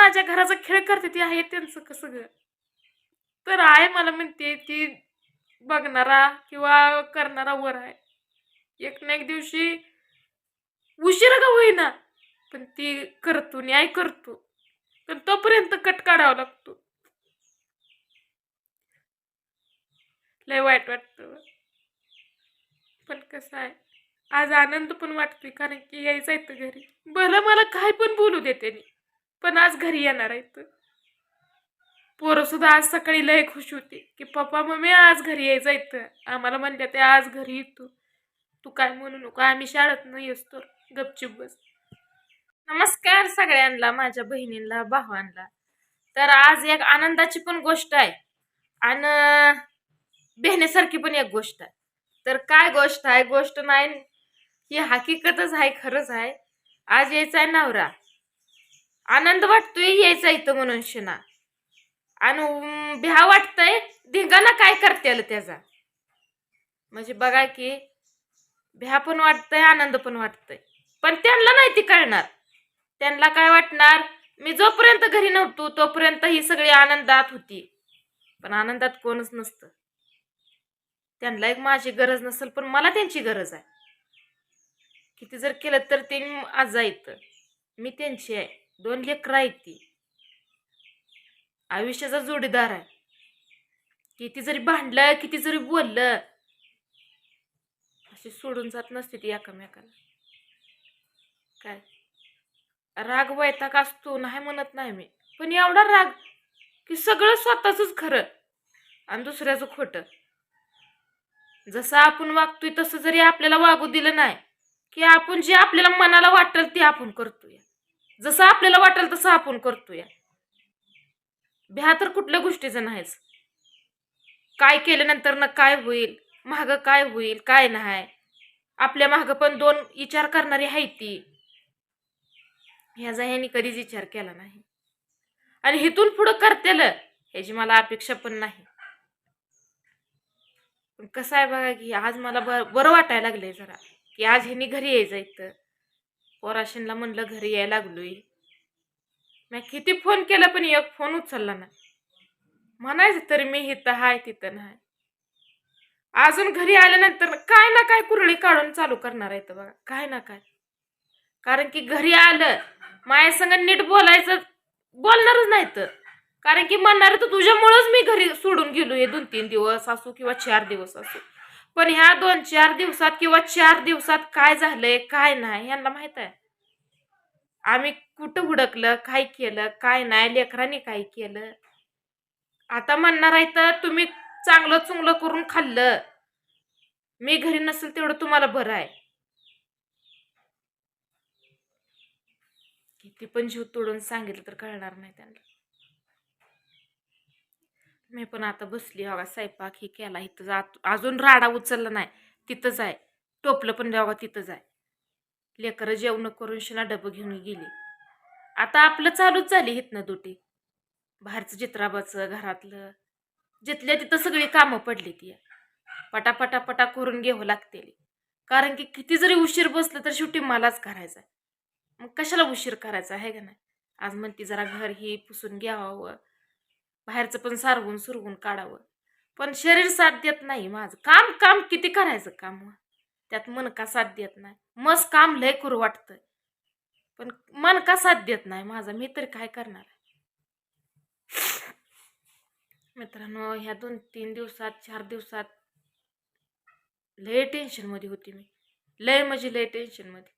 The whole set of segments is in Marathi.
माझ्या घराचा खेळ करते ती आहे त्यांचं कसं ग तर आहे मला म्हणते ती बघणारा किंवा करणारा वर आहे. एक ना एक दिवशी उशिरा का होईना पण ती करतो न्याय करतो. पण तोपर्यंत कट काढावा लागतो. लय वाईट वाटतं पण कसं आहे आज आनंद पण वाटतोय कारण की यायचं आहे तर घरी. भलं मला काय पण बोलू दे त्यांनी. पण आज घरी येणार आहेत. पोरं सुद्धा आज सकाळी लय खुश होती की पप्पा मम्मी आज घरी यायचं इथं. आम्हाला म्हणल्या ते आज घरी येतो. तू काय म्हणू नको आम्ही शाळेत नाही असतो. गपचूप बस. नमस्कार सगळ्यांना माझ्या बहिणींना भावांना. तर आज एक आनंदाची पण गोष्ट आहे आणि बेहण्यासारखी पण एक गोष्ट आहे. तर काय गोष्ट आहे? गोष्ट नाही ही हकीकतच आहे खरंच आहे. आज यायचा आहे नवरा. आनंद वाटतोय यायचा इथं म्हणून शिना. आणि भ्या वाटतंय धिंगाणा काय करते त्याचा? म्हणजे बघा की भ्या पण वाटतंय आनंद पण वाटतंय. पण त्यांना नाही ती कळणार. त्यांना काय वाटणार? मी जोपर्यंत घरी नव्हतो तोपर्यंत ही सगळी आनंदात होती. पण आनंदात कोणच नसतं. त्यांना एक माझी गरज नसेल पण मला त्यांची गरज आहे. किती जर केलं तर ते आज येतं मी त्यांची आहे. दोन लेकरं आहेत ती. आयुष्याचा जोडीदार आहे. किती जरी भांडलं किती जरी बोललं अशी सोडून जात नसते ती एकामेकाला. काय? राग वैताग असतो नाही म्हणत नाही मी. पण एवढा राग की सगळं स्वतःच खरं आणि दुसऱ्याचं खोटं. जसं आपण वागतोय तसं जरी आपल्याला वागू दिलं नाही की आपण जे आपल्याला मनाला वाटेल ते आपण करतोय. जसं आपल्याला वाटेल तसं आपण करतोया. भ्या तर कुठल्या गोष्टीचं नाहीच. काय केल्यानंतर ना काय होईल महाग काय होईल काय नाही. आपल्या मागं पण दोन विचार करणारी आहे ती. ह्याचा ह्यानी कधीच विचार केला नाही. आणि हिथून पुढं करतेल ह्याची मला अपेक्षा पण नाही. पण कसं आहे बघा की आज मला बरं वाटायला लागलंय जरा. की आज ह्यानी घरी यायचं इथं. पोराशीनला म्हणलं घरी यायला लागलोय. मी किती फोन केला पण एक फोन उचलला ना म्हणायचं तरी मी इथं हाय तिथं नाही. अजून घरी आल्यानंतर काय ना काय कुरळी काढून चालू करणार आहे बघा काय ना काय. कारण की घरी आलं माझ्या संग नीट बोलायचं बोलणारच नाही तर कारण की म्हणणार तर तुझ्यामुळंच मी घरी सोडून गेलो हे दोन तीन दिवस असो किंवा चार दिवस असो. पण ह्या दोन चार दिवसात किंवा चार दिवसात काय झालंय काय नाही यांना माहीत आहे. आम्ही कुठं हुडकलं काय केलं काय नाही लेकरांनी काय केलं? आता म्हणणार आहे तर तुम्ही चांगलं चुंगलं करून खाल्लं. मी घरी नसेल तेवढं तुम्हाला बरं आहे. किती पण जीव तोडून सांगितलं तर कळणार नाही त्यांना. मी पण आता बसली बघा स्वयंपाक हे केला इथं जात अजून राडा उचलला नाही तिथंच आहे. टोपलं पण बघा तिथंच आहे. लेकरं जेवण करून शिना डबं घेऊन गेली. आता आपलं चालूच झाली इथनं दुटी. बाहेरचं चित्राबाचं घरातलं. जिथल्या तिथं सगळी कामं पडली ती. पटापटापटा पटा करून घ्यावं लागते. कारण की किती जरी उशीर बसलं तर शेवटी मलाच करायचा आहे मग कशाला उशीर करायचा आहे का नाही? आज म्हणते जरा घर ही पुसून घ्यावं. बाहेरचं पण सारवून सुरवून काढावं. पण शरीर साथ देत नाही माझं. काम काम किती करायचं काम? त्यात मन का साथ देत नाही? मस्त काम लय करू वाटतं पण मन का साथ देत नाही माझा? मी तरी काय करणार आहे? मित्रांनो ह्या दोन तीन दिवसात चार दिवसात लय टेन्शनमध्ये होती मी. लय म्हणजे लय टेन्शनमध्ये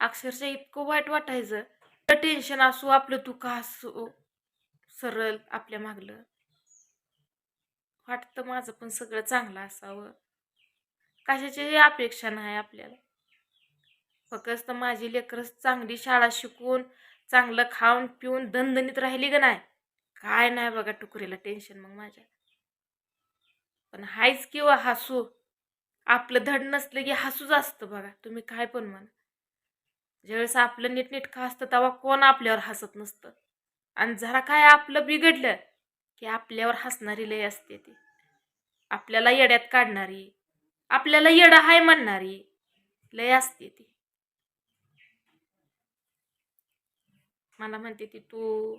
अक्षरशः इतकं वाईट वाटायचं. टेन्शन असू आपलं दुःख असू. सरळ आपल्या मागलं. वाटतं माझं पण सगळं चांगलं असावं. कशाची अपेक्षा नाही आपल्याला. फक्त माझी लेकरं चांगली शाळा शिकून चांगलं खाऊन पिऊन दणदणीत राहिली का नाही? काय नाही बघा टुकरीला टेन्शन मग माझ्या. पण हायच किंवा हसू. आपलं धड नसलं की हसूच असतं बघा. तुम्ही काय पण म्हणा. ज्यावेळेस आपलं नीटनीटकं असतं तेव्हा कोण आपल्यावर हसत नसतं. आणि जरा काय आपलं बिघडलं की आपल्यावर हसणारी लय असते ती. आपल्याला येड्यात काढणारी आपल्याला येडा हाय म्हणणारी लय असते ती. मला म्हणते ती तू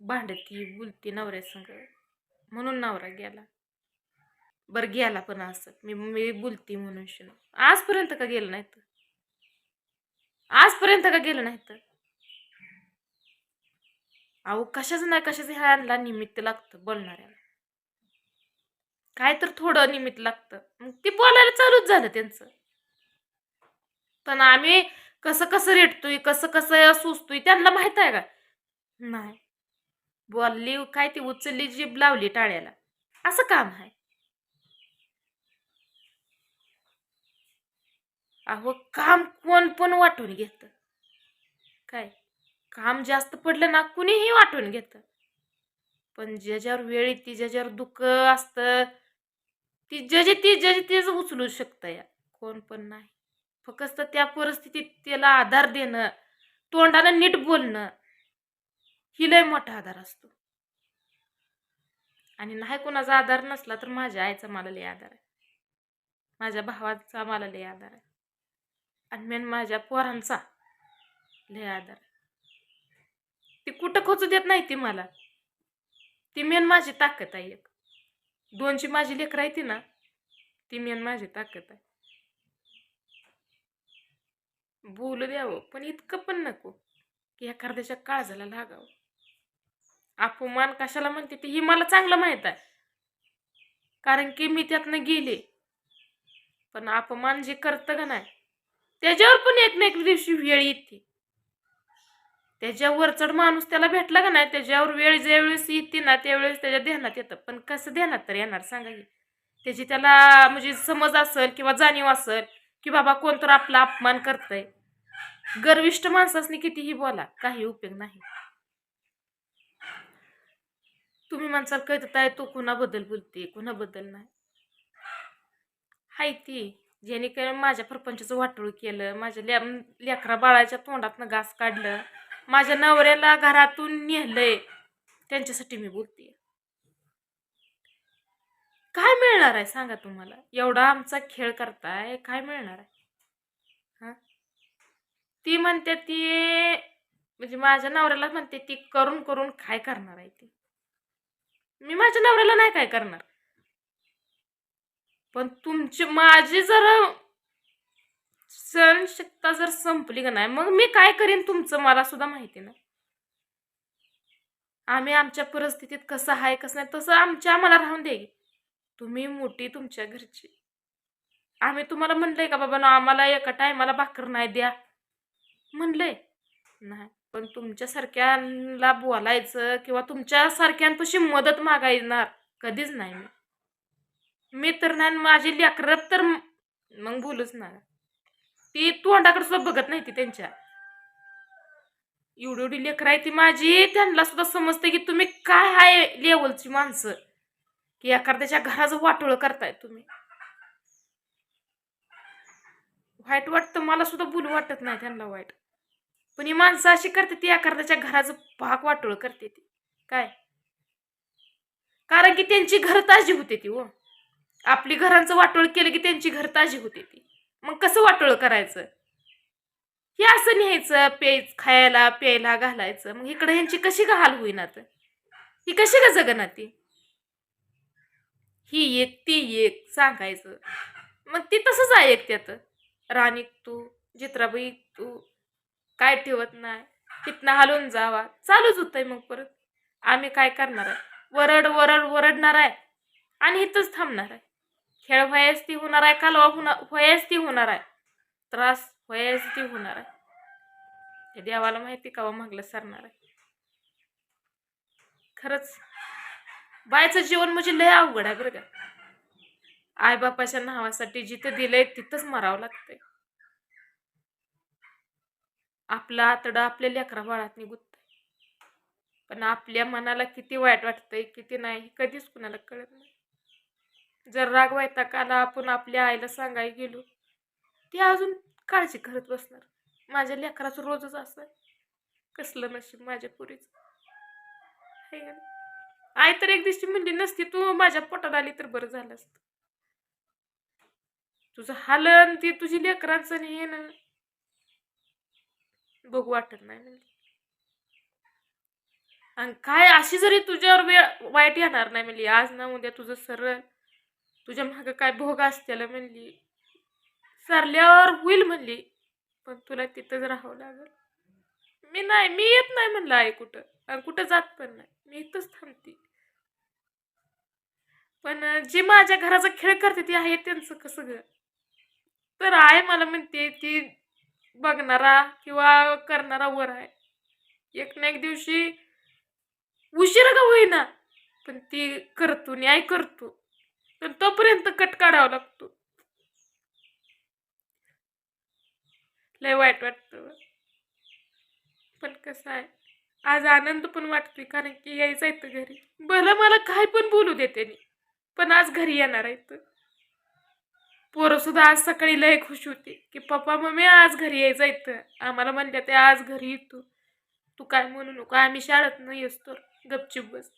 भांडती बोलती नवऱ्यासंग म्हणून नवरा गेला. बरं गेला पण असं. मी मी बोलती म्हणून शिन आजपर्यंत का गेलं नाही तर आजपर्यंत का गेलं नाही तर अहो कशाचं नाही कशाचं ह्याला निमित्त लागतं बोलणाऱ्याला काय तर थोडं निमित्त लागतं. मग ते बोलायला चालूच झालं त्यांचं. पण आम्ही कसं कसं रेटतोय कसं कसं सुचतोय त्यांना माहीत आहे का? नाही. बोलली काय ती उचलली जीभ लावली टाळ्याला. असं काम आहे. अहो काम कोण पण वाटून घेत. काय? काम जास्त पडलं ना कुणीही वाटून घेत. पण ज्याच्यावर वेळ येते ज्याच्यावर दुःख असतं ती जजे ती जजे तेच उचलू शकतं या. कोण पण नाही. फक्त त्या परिस्थितीत त्याला आधार देणं तोंडानं नीट बोलणं ही लय मोठा आधार असतो. आणि नाही कोणाचा आधार नसला तर माझ्या आईचा मला लय आधार आहे. माझ्या भावाचा मला लय आधार आहे. आणि मेन माझ्या पोरांचा लय आधार आहे. ती कुठं खोचू देत नाही ती मला. ती मेन माझी ताकद आहे एक. दोनची माझी लेकरं आहे ती ना ती मेन माझी ताकद आहे. बोलू द्यावं पण इतकं पण नको की एखाद्याच्या काळजाला लागावं. अपमान कशाला म्हणते ते ही मला चांगलं माहीत आहे. कारण की मी त्यातनं गेले. पण अपमान जे करतं का नाही त्याच्यावर पण एक ना एक दिवशी वेळ येते. त्याच्यावर चढ माणूस त्याला भेटला का नाही त्याच्यावर वेळ ज्यावेळेस येते ना त्यावेळेस त्याच्या ध्यानात येतं. पण कसं ध्यानात तर येणार सांगा की? त्याची त्याला म्हणजे समज असेल किंवा जाणीव असेल की बाबा कोणतर आपला अपमान करतंय. गर्विष्ठ माणसासनी कितीही बोला काही उपयोग नाही. तुम्ही माणसाला कळत आहे तो कुणाबद्दल बोलते कुणाबद्दल नाही. हाय ती ज्याने काय माझ्या प्रपंचाचं वाटोळ केलं माझ्या लेकरा बाळाच्या तोंडातनं घास काढलं माझ्या नवऱ्याला घरातून नेलंय. त्यांच्यासाठी मी बोलते. काय मिळणार आहे सांगा तुम्हाला? एवढा आमचा खेळ करताय काय मिळणार आहे? हा? ती म्हणते ती म्हणजे माझ्या नवऱ्याला म्हणते ती करून करून काय करणार आहे ती? मी माझ्या नवऱ्याला नाही काय करणार? पण तुमची माझी जर सहनशक्ता जर संपली का नाही मग मी काय करीन तुमचं? मला सुद्धा माहिती ना आम्ही आमच्या परिस्थितीत कसं आहे कसं नाही तसं आमच्या आम्हाला राहून दे. तुम्ही मोठी तुमच्या घरची. आम्ही तुम्हाला म्हणलंय का बाबा ना आम्हाला एका टायमाला भाकर नाही द्या. म्हणलंय. नाही पण तुमच्यासारख्यांना बोलायचं किंवा तुमच्यासारख्यांपाशी मदत मागायणार कधीच नाही मी. मी तर नाही माझी लेकरं तर मग बोलूच ना ती तोंडाकडे सुद्धा बघत नाही ती त्यांच्या. एवढी एवढी लेकरं आहे ती माझी. त्यांना सुद्धा समजते की तुम्ही काय आहे लेवलची माणसं. की एखाद्याच्या घराचं वाटोळं करताय तुम्ही. वाईट वाटतं मला सुद्धा बोलू वाटत नाही त्यांना वाईट. पण ही माणसं अशी करते ती एखाद्याच्या घराचं भाग वाटोळ करते ती. काय? कारण की त्यांची घर ताजी होते ती हो. आपली घरांचं वाटोळ केलं की त्यांची घर ताजी होते ती. मग कसं वाटोळ करायचं? हे असं न्यायचं प्याय खायला प्यायला घालायचं. मग इकडे ह्यांची कशी का हाल होईना तर? ही कशी का जगना ती? ही एक ती एक सांगायचं. मग ती तसंच आहे एक त्यात राणी तू जित्राबाई तू काय ठेवत नाही? तिथनं हालून जावा. चालूच होतंय मग परत. आम्ही काय करणार आहे? वरड वरड वरडणार आहे? आणि इथंच थांबणार आहे. खेळ व्हायच ती होणार आहे कालवा होणार व्हायच ती होणार आहे. त्रास व्हायच ती होणार आहे. हे देवाला माहिती का मागलं सरणार आहे. खरंच बायचं जीवन म्हणजे लय अवघड आहे बरं का. आईबापाच्या नावासाठी जिथं दिलंय तिथंच मरावं लागतंय. आपलं आतडं आपल्या लेकरा बाळात निघुतंय. पण आपल्या मनाला किती वाईट वाटतंय किती नाही कधीच कुणाला कळत नाही. जर राग वैताग आला आपण आपल्या आईला सांगायला गेलो ती अजून काळजी करत बसणार. माझ्या लेकराचं रोजच असं कसलं नशीब माझ्या पुरीचं? आई तर एक दिवशी म्हणली नसती तू माझ्या पोटात आली तर बरं झालं असतं. तुझं हालन ते तुझी लेकरांचं आणि हे ना बघू वाटत नाही म्हणजे आणि काय अशी जरी तुझ्यावर वेळ वाईट येणार नाही म्हणजे आज ना उद्या तुझं सरळ तुझ्या मागं काय भोग असतेला म्हणली. सरल्यावर होईल म्हणली पण तुला तिथंच राहावं लागेल. मी नाही मी येत नाही म्हणलं आहे कुठं आणि कुठं जात पण नाही. मी इथंच थांबते. पण जे जी माझ्या घराचा खेळ करते ती आहे त्यांचं कसं घर तर आहे मला म्हणते ती बघणारा किंवा करणारा वर आहे. एक ना एक दिवशी उशीर का होईना पण ती करतो न्याय करतो. पण तोपर्यंत कट काढावा लागतो. लय वाईट वाटतं पण कसं आहे आज आनंद पण वाटतोय कारण की यायचं येतं घरी. भलं मला काय पण बोलू देते पण आज घरी येणार आहे पोरं सुद्धा आज सकाळी लय खुश होती की पप्पा मम्मी आज घरी यायचं येतं आम्हाला म्हणल्या ते आज घरी येतो तू. काय म्हणू नको आम्ही शाळेत नाही असतो गपचिप बस.